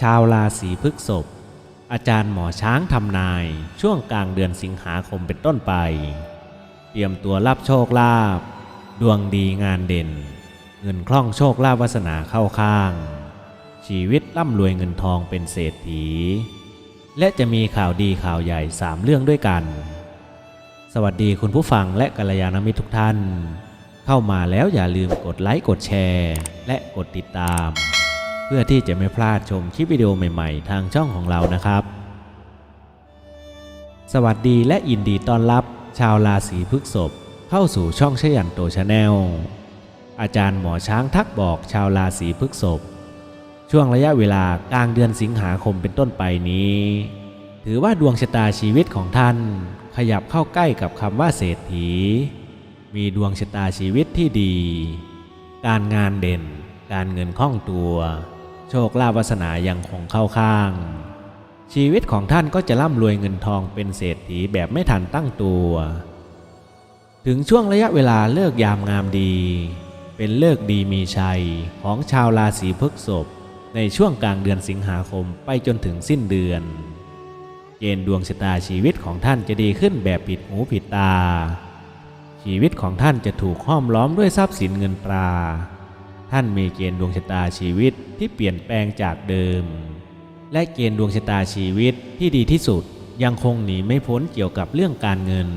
ชาวราศีพฤษภอาจารย์หมอช้างทำนายช่วงกลางเดือนสิงหาคมเป็นต้นไป เตรียมตัวรับโชคลาภดวงดีงานเด่น เงินคล่องโชคลาภวาสนาเข้าข้าง ชีวิตร่ำรวยเงินทองเป็นเศรษฐี และจะมีข่าวดีข่าวใหญ่สามเรื่องด้วยกัน สวัสดีคุณผู้ฟังและกัลยาณมิตรทุกท่าน เข้ามาแล้วอย่าลืมกดไลค์กดแชร์ และกดติดตาม เพื่อที่จะไม่พลาดชมคลิปวิดีโอใหม่ๆ ทางช่องของเรานะครับ สวัสดีและยินดีต้อนรับ ชาวราศีพฤษภเข้าสู่ช่องชยันโตชาแนล อาจารย์หมอช้างทักบอกชาวราศีพฤษภช่วงระยะเวลากลางเดือนสิงหาคมเป็นต้นไปนี้ ถือว่าดวงชะตาชีวิตของท่าน ขยับเข้าใกล้กับคำว่าเศรษฐี มีดวงชะตาชีวิตที่ดี การงานเด่น การเงินคล่องตัว โชคลาภวาสนายังคงเข้าข้าง ชีวิตของท่านก็จะร่ำรวยเงินทองเป็นเศรษฐีแบบไม่ทันตั้งตัว ถึงช่วงระยะเวลาเลิกยามงามดี เป็นเลิกดีมีชัยของชาวราศีพฤษภในช่วงกลางเดือนสิงหาคมไปจนถึงสิ้นเดือน เกณฑ์ดวงชะตาชีวิตของท่านจะดีขึ้นแบบผิดหูผิดตา ชีวิตของท่านจะถูกห้อมล้อมด้วยทรัพย์สินเงินตรา ท่านมีเกณฑ์ดวงชะตาชีวิตที่เปลี่ยนแปลงจากเดิม และเกณฑ์ดวงชะตาชีวิตที่ดีที่สุดยังคงหนีไม่พ้นเกี่ยวกับเรื่องการเงิน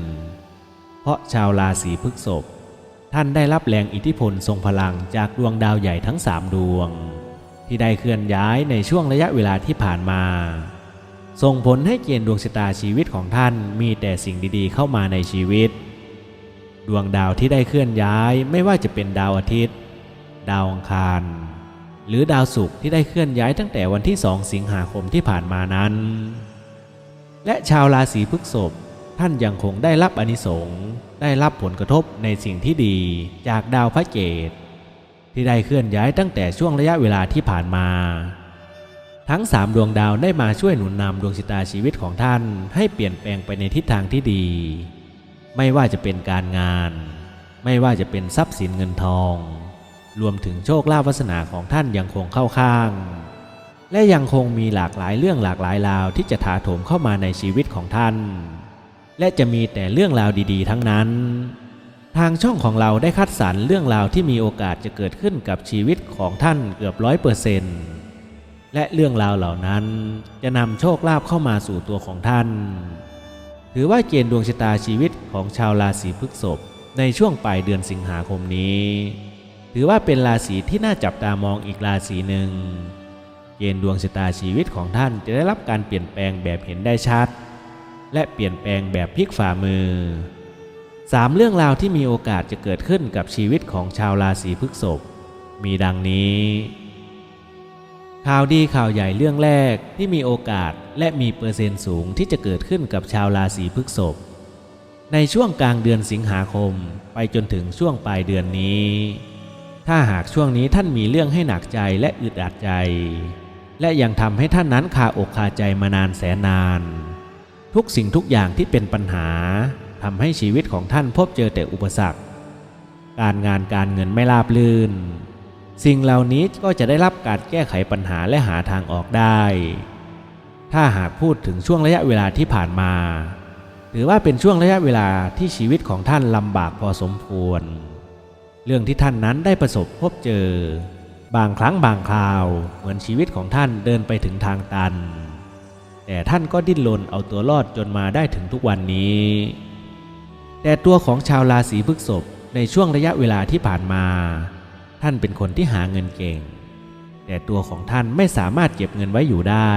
เพราะชาวราศีพฤษภท่านได้รับแรงอิทธิพลทรงพลังจากดวงดาวใหญ่ทั้งสามดวง ที่ได้เคลื่อนย้ายในช่วงระยะเวลาที่ผ่านมา ส่งผลให้เกณฑ์ดวงชะตาชีวิตของท่านมีแต่สิ่งดีๆ เข้ามาในชีวิต ดวงดาวที่ได้เคลื่อนย้ายไม่ว่าจะเป็นดาวอาทิตย์ ดาวอังคาร หรือดาวศุกร์ที่ได้เคลื่อนย้ายตั้งแต่วันที่2สิงหาคมที่ผ่านมานั้น และชาวราศีพฤษภท่านยังคงได้รับอนิสงส์ได้รับผลกระทบในสิ่งที่ดีจากดาวพระเกตที่ได้เคลื่อนย้ายตั้งแต่ช่วงระยะเวลาที่ผ่านมา ทั้งสามดวงดาวได้มาช่วยหนุนนำดวงชะตาชีวิตของท่านให้เปลี่ยนแปลงไปในทิศทางที่ดี ไม่ว่าจะเป็นการงาน ไม่ว่าจะเป็นทรัพย์สินเงินทอง รวมถึงโชคลาภวาสนาของท่านยังคงเข้าข้าง และยังคงมีหลากหลายเรื่องหลากหลายราวที่จะถาโถมเข้ามาในชีวิตของท่าน และจะมีแต่เรื่องราวดีๆ ทั้งนั้น ทางช่องของเราได้คัดสรรเรื่องราวที่มีโอกาสจะเกิดขึ้นกับชีวิตของท่านเกือบร้อยเปอร์เซนต์และเรื่องราวเหล่านั้นจะนำโชคลาภเข้ามาสู่ตัวของท่าน ถือว่าเกณฑ์ดวงชะตาชีวิตของชาวราศีพฤษภในช่วงปลายเดือนสิงหาคมนี้ ถือว่าเป็นราศีที่น่าจับตามองอีกราศีหนึ่ง เกณฑ์ดวงชะตาชีวิตของท่านจะได้รับการเปลี่ยนแปลงแบบเห็นได้ชัด และเปลี่ยนแปลงแบบพลิกฝ่ามือสามเรื่องราวที่มีโอกาสจะเกิดขึ้นกับชีวิตของชาวราศีพฤษภมีดังนี้ ข่าวดีข่าวใหญ่เรื่องแรกที่มีโอกาสและมีเปอร์เซ็นต์สูงที่จะเกิดขึ้นกับชาวราศีพฤษภในช่วงกลางเดือนสิงหาคมไปจนถึงช่วงปลายเดือนนี้ ถ้าหากช่วงนี้ท่านมีเรื่องให้หนักใจและอึดอัดใจ และยังทำให้ท่านนั้นคาอกคาใจมานานแสนนาน ทุกสิ่งทุกอย่างที่เป็นปัญหาทำให้ชีวิตของท่านพบเจอแต่อุปสรรค การงานการเงินไม่ราบรื่น สิ่งเหล่านี้ก็จะได้รับการแก้ไขปัญหาและหาทางออกได้ ถ้าหากพูดถึงช่วงระยะเวลาที่ผ่านมา ถือว่าเป็นช่วงระยะเวลาที่ชีวิตของท่านลำบากพอสมควร เรื่องที่ท่านนั้นได้ประสบพบเจอ บางครั้งบางคราวเหมือนชีวิตของท่านเดินไปถึงทางตัน แต่ท่านก็ดิ้นรนเอาตัวรอดจนมาได้ถึงทุกวันนี้ แต่ตัวของชาวราศีพฤษภในช่วงระยะเวลาที่ผ่านมา ท่านเป็นคนที่หาเงินเก่ง แต่ตัวของท่านไม่สามารถเก็บเงินไว้อยู่ได้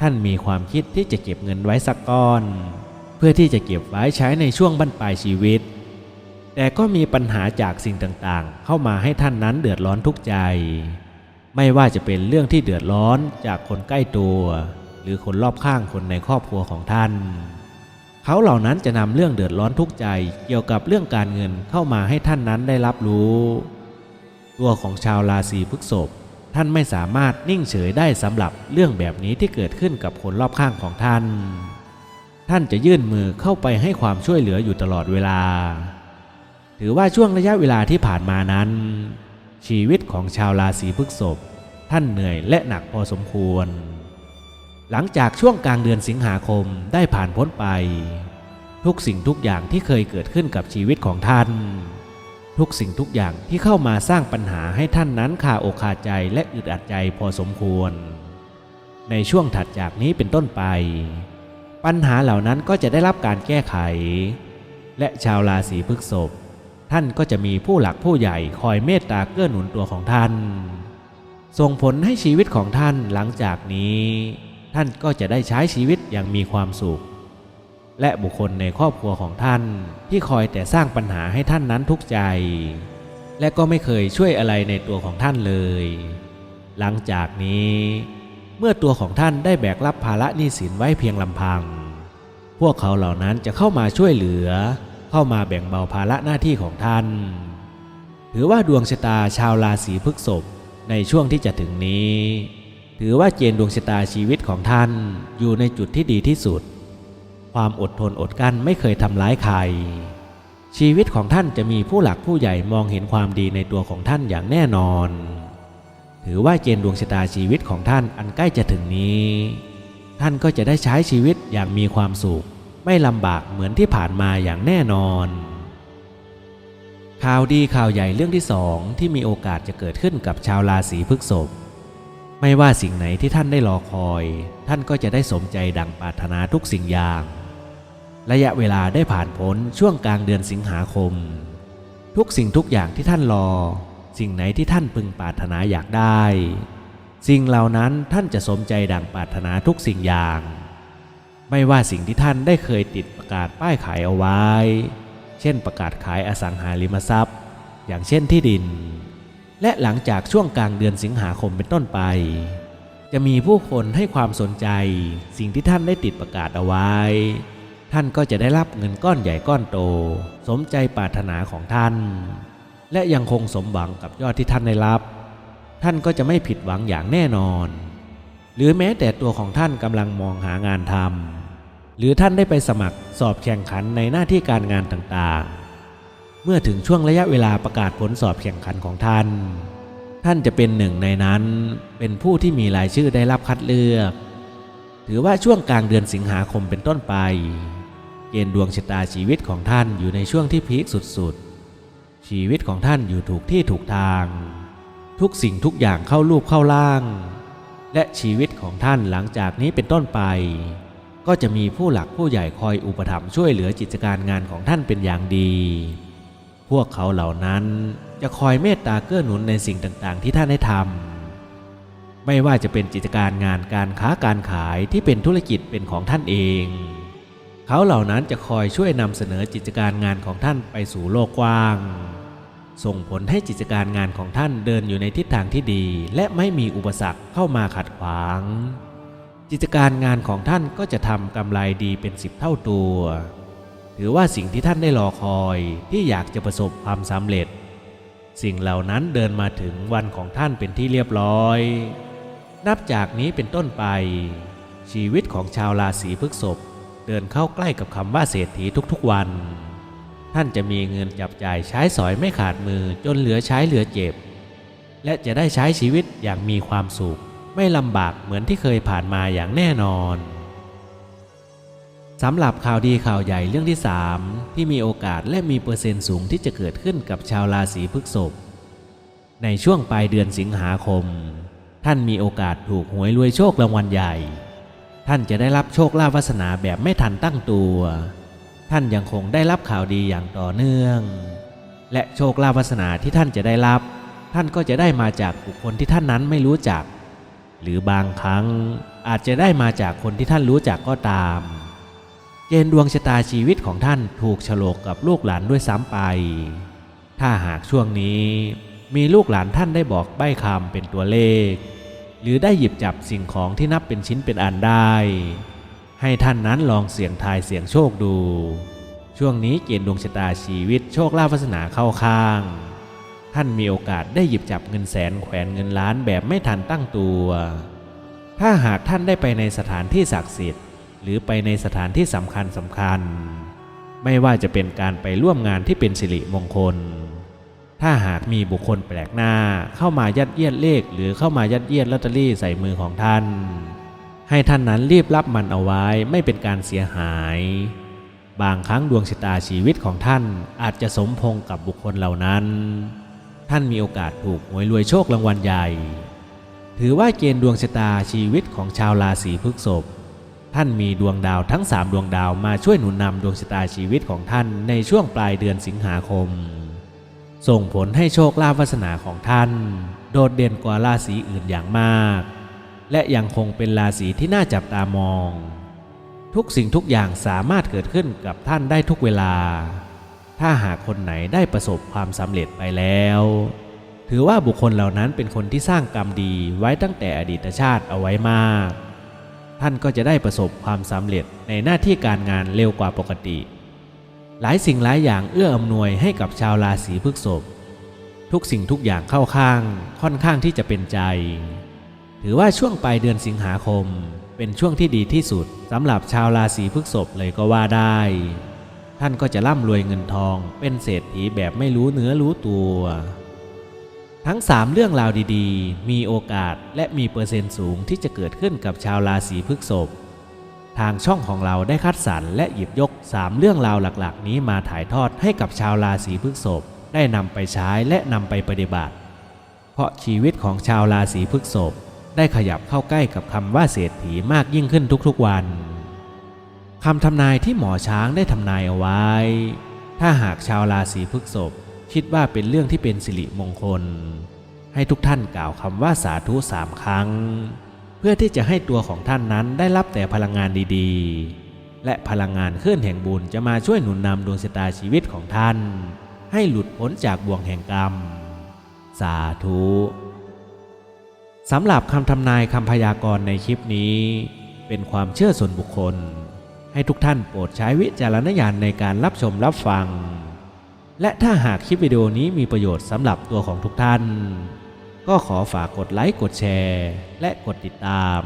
ท่านมีความคิดที่จะเก็บเงินไว้สักก้อน เพื่อที่จะเก็บไว้ใช้ในช่วงบั้นปลายชีวิต แต่ก็มีปัญหาจากสิ่งต่างๆ เข้ามาให้ท่านนั้นเดือดร้อนทุกใจ ไม่ว่าจะเป็นเรื่องที่เดือดร้อนจากคนใกล้ตัว หรือคนรอบข้างคนในครอบครัวของท่าน เขาเหล่านั้นจะนำเรื่องเดือดร้อนทุกใจเกี่ยวกับเรื่องการเงินเข้ามาให้ท่านนั้นได้รับรู้ ตัวของชาวราศีพฤษภท่านไม่สามารถนิ่งเฉยได้สำหรับเรื่องแบบนี้ที่เกิดขึ้นกับคนรอบข้างของท่าน ท่านจะยื่นมือเข้าไปให้ความช่วยเหลืออยู่ตลอดเวลา ถือว่าช่วงระยะเวลาที่ผ่านมานั้น ชีวิตของชาวราศีพฤษภท่านเหนื่อยและหนักพอสมควร หลังจากช่วงกลางเดือนสิงหาคมได้ผ่านพ้นไป ทุกสิ่งทุกอย่างที่เคยเกิดขึ้นกับชีวิตของท่าน ทุกสิ่งทุกอย่างที่เข้ามาสร้างปัญหาให้ท่านนั้นคาอกคาใจและอึดอัดใจพอสมควร ในช่วงถัดจากนี้เป็นต้นไป ปัญหาเหล่านั้นก็จะได้รับการแก้ไข และชาวราศีพฤษภ ท่านก็จะมีผู้หลักผู้ใหญ่คอยเมตตาเกื้อหนุนตัวของท่าน ส่งผลให้ชีวิตของท่านหลังจากนี้ ท่านก็จะได้ใช้ชีวิตอย่างมีความสุข และบุคคลในครอบครัวของท่านที่คอยแต่สร้างปัญหาให้ท่านนั้นทุกข์ใจ และก็ไม่เคยช่วยอะไรในตัวของท่านเลย หลังจากนี้ เมื่อตัวของท่านได้แบกรับภาระหนี้สินไว้เพียงลำพัง พวกเขาเหล่านั้นจะเข้ามาช่วยเหลือ เข้ามาแบ่งเบาภาระหน้าที่ของท่าน ถือว่าดวงชะตาชาวราศีพฤษภในช่วงที่จะถึงนี้ ถือว่าเกณฑ์ดวงชะตาชีวิตของท่านอยู่ในจุดที่ดีที่สุด ความอดทนอดกลั้นไม่เคยทำร้ายใคร ชีวิตของท่านจะมีผู้หลักผู้ใหญ่มองเห็นความดีในตัวของท่านอย่างแน่นอน ถือว่าเกณฑ์ดวงชะตาชีวิตของท่านอันใกล้จะถึงนี้ ท่านก็จะได้ใช้ชีวิตอย่างมีความสุข ไม่ลำบากเหมือนที่ผ่านมาอย่างแน่นอน ข่าวดีข่าวใหญ่เรื่องที่สองที่มีโอกาสจะเกิดขึ้นกับชาวราศีพฤษภไม่ว่าสิ่งไหนที่ท่านได้รอคอย ท่านก็จะได้สมใจดังปรารถนาทุกสิ่งอย่าง ระยะเวลาได้ผ่านพ้นช่วงกลางเดือนสิงหาคม ทุกสิ่งทุกอย่างที่ท่านรอ สิ่งไหนที่ท่านพึงปรารถนาอยากได้ สิ่งเหล่านั้นท่านจะสมใจดังปรารถนาทุกสิ่งอย่าง ไม่ว่าสิ่งที่ท่านได้เคยติดประกาศป้ายขายเอาไว้ เช่นประกาศขายอสังหาริมทรัพย์ อย่างเช่นที่ดิน และหลังจากช่วงกลางเดือนสิงหาคมเป็นต้นไป จะมีผู้คนให้ความสนใจ สิ่งที่ท่านได้ติดประกาศเอาไว้ ท่านก็จะได้รับเงินก้อนใหญ่ก้อนโต สมใจปรารถนาของท่าน และยังคงสมหวังกับยอดที่ท่านได้รับ ท่านก็จะไม่ผิดหวังอย่างแน่นอน หรือแม้แต่ตัวของท่านกำลังมองหางานทำ หรือท่านได้ไปสมัครสอบแข่งขันในหน้าที่การงานต่างๆ เมื่อถึงช่วงระยะเวลาประกาศผลสอบแข่งขันของท่าน ท่านจะเป็นหนึ่งในนั้นเป็นผู้ที่มีรายชื่อได้รับคัดเลือก ถือว่าช่วงกลางเดือนสิงหาคมเป็นต้นไป เกณฑ์ดวงชะตาชีวิตของท่านอยู่ในช่วงที่พีคสุดๆ ชีวิตของท่านอยู่ถูกที่ถูกทาง ทุกสิ่งทุกอย่างเข้ารูปเข้าล่าง และชีวิตของท่านหลังจากนี้เป็นต้นไป ก็จะมีผู้หลักผู้ใหญ่คอยอุปถัมภ์ช่วยเหลือกิจการงานของท่านเป็นอย่างดี พวกเขาเหล่านั้นจะคอยเมตตาเกื้อหนุนในสิ่งต่างๆ ที่ท่านได้ทำไม่ว่าจะเป็นกิจการงานการค้าการขายที่เป็นธุรกิจเป็นของท่านเอง เขาเหล่านั้นจะคอยช่วยนำเสนอกิจการงานของท่านไปสู่โลกกว้าง ส่งผลให้กิจการงานของท่านเดินอยู่ในทิศทางที่ดี และไม่มีอุปสรรคเข้ามาขัดขวาง กิจการงานของท่านก็จะทำกำไรดีเป็นสิบเท่าตัว ถือว่าสิ่งที่ท่านได้รอคอยที่อยากจะประสบความสำเร็จ สิ่งเหล่านั้นเดินมาถึงวันของท่านเป็นที่เรียบร้อย นับจากนี้เป็นต้นไป ชีวิตของชาวราศีพฤษภเดินเข้าใกล้กับคำว่าเศรษฐีทุกๆวัน ท่านจะมีเงินจับจ่ายใช้สอยไม่ขาดมือจนเหลือใช้เหลือเจ็บ และจะได้ใช้ชีวิตอย่างมีความสุข ไม่ลำบากเหมือนที่เคยผ่านมาอย่างแน่นอนสำหรับข่าวดีข่าวใหญ่เรื่องที่ 3 ที่มีโอกาสและมีเปอร์เซ็นต์สูงที่จะเกิดขึ้นกับชาวราศีพฤษภในช่วงปลายเดือนสิงหาคม ท่านมีโอกาสถูกหวยรวยโชครางวัลใหญ่ ท่านจะได้รับโชคลาภวาสนาแบบไม่ทันตั้งตัว ท่านยังคงได้รับข่าวดีอย่างต่อเนื่อง และโชคลาภวาสนาที่ท่านจะได้รับ ท่านก็จะได้มาจากบุคคลที่ท่านนั้นไม่รู้จัก หรือบางครั้งอาจจะได้มาจากคนที่ท่านรู้จักก็ตาม เกณฑ์ดวงชะตาชีวิตของท่านถูกฉลกกับลูกหลานด้วยซ้ำไป ถ้าหากช่วงนี้มีลูกหลานท่านได้บอกใบ้คำเป็นตัวเลข หรือได้หยิบจับสิ่งของที่นับเป็นชิ้นเป็นอันได้ ให้ท่านนั้นลองเสี่ยงทายเสี่ยงโชคดู ช่วงนี้เกณฑ์ดวงชะตาชีวิตโชคลาภวาสนาเข้าข้าง ท่านมีโอกาสได้หยิบจับเงินแสนแขวนเงินล้านแบบไม่ทันตั้งตัว ถ้าหากท่านได้ไปในสถานที่ศักดิ์สิทธิ์ หรือไปในสถานที่สำคัญสำคัญ ไม่ว่าจะเป็นการไปร่วมงานที่เป็นสิริมงคล ถ้าหากมีบุคคลแปลกหน้าเข้ามายัดเยียดเลข หรือเข้ามายัดเยียดลอตเตอรี่ใส่มือของท่าน ให้ท่านนั้นรีบรับมันเอาไว้ไม่เป็นการเสียหาย บางครั้งดวงชะตาชีวิตของท่านอาจจะสมพงกับบุคคลเหล่านั้น ท่านมีโอกาสถูกหวยรวยโชครางวัลใหญ่ ถือว่าเกณฑ์ดวงชะตาชีวิตของชาวราศีพฤษภท่านมีดวงดาวทั้ง 3 ดวงดาวมาช่วยหนุนนำดวงชะตาชีวิตของท่านในช่วงปลายเดือนสิงหาคม ส่งผลให้โชคลาภวาสนาของท่าน โดดเด่นกว่าราศีอื่นอย่างมาก และยังคงเป็นราศีที่น่าจับตามอง ทุกสิ่งทุกอย่างสามารถเกิดขึ้นกับท่านได้ทุกเวลา ถ้าหากคนไหนได้ประสบความสำเร็จไปแล้ว ถือว่าบุคคลเหล่านั้นเป็นคนที่สร้างกรรมดีไว้ตั้งแต่อดีตชาติเอาไว้มาก ท่านก็จะได้ประสบความสำเร็จในหน้าที่การงานเร็วกว่าปกติ หลายสิ่งหลายอย่างเอื้ออำนวยให้กับชาวราศีพฤษภทุกสิ่งทุกอย่างเข้าข้างค่อนข้างที่จะเป็นใจ ถือว่าช่วงปลายเดือนสิงหาคม เป็นช่วงที่ดีที่สุดสำหรับชาวราศีพฤษภเลยก็ว่าได้ ท่านก็จะร่ำรวยเงินทอง เป็นเศรษฐีแบบไม่รู้เนื้อรู้ตัว ทั้ง 3 เรื่องราวดีๆ มีโอกาสและมีเปอร์เซ็นต์สูงที่จะเกิดขึ้นกับชาวราศีพฤษภทางช่องของเราได้คัดสรรและหยิบยก 3 เรื่องราวหลักๆ นี้มาถ่ายทอดให้กับชาวราศีพฤษภได้นำไปใช้และนำไปปฏิบัติ เพราะชีวิตของชาวราศีพฤษภได้ขยับเข้าใกล้กับคำว่าเศรษฐีมากยิ่งขึ้นทุกๆวัน คำทำนายที่หมอช้างได้ทำนายเอาไว้ ถ้าหากชาวราศีพฤษภคิดว่าเป็นเรื่องที่เป็นสิริมงคล ให้ทุกท่านกล่าวคำว่าสาธุสามครั้ง เพื่อที่จะให้ตัวของท่านนั้นได้รับแต่พลังงานดีๆ และพลังงานเคลื่อนแห่งบุญจะมาช่วยหนุนนำดวงชะตาชีวิตของท่าน ให้หลุดพ้นจากบ่วงแห่งกรรม สาธุสำหรับคำทำนายคำพยากรณ์ในคลิปนี้ เป็นความเชื่อส่วนบุคคล ให้ทุกท่านโปรดใช้วิจารณญาณในการรับชมรับฟัง และถ้าหากคลิปวิดีโอนี้มีประโยชน์สำหรับตัวของทุกท่าน ก็ขอฝากกดไลค์กดแชร์ และกดติดตาม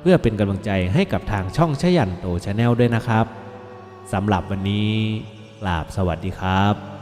เพื่อเป็นกำลังใจให้กับทางช่องชยันโตชาแนลด้วยนะครับสำหรับวันนี้กราบสวัสดีครับ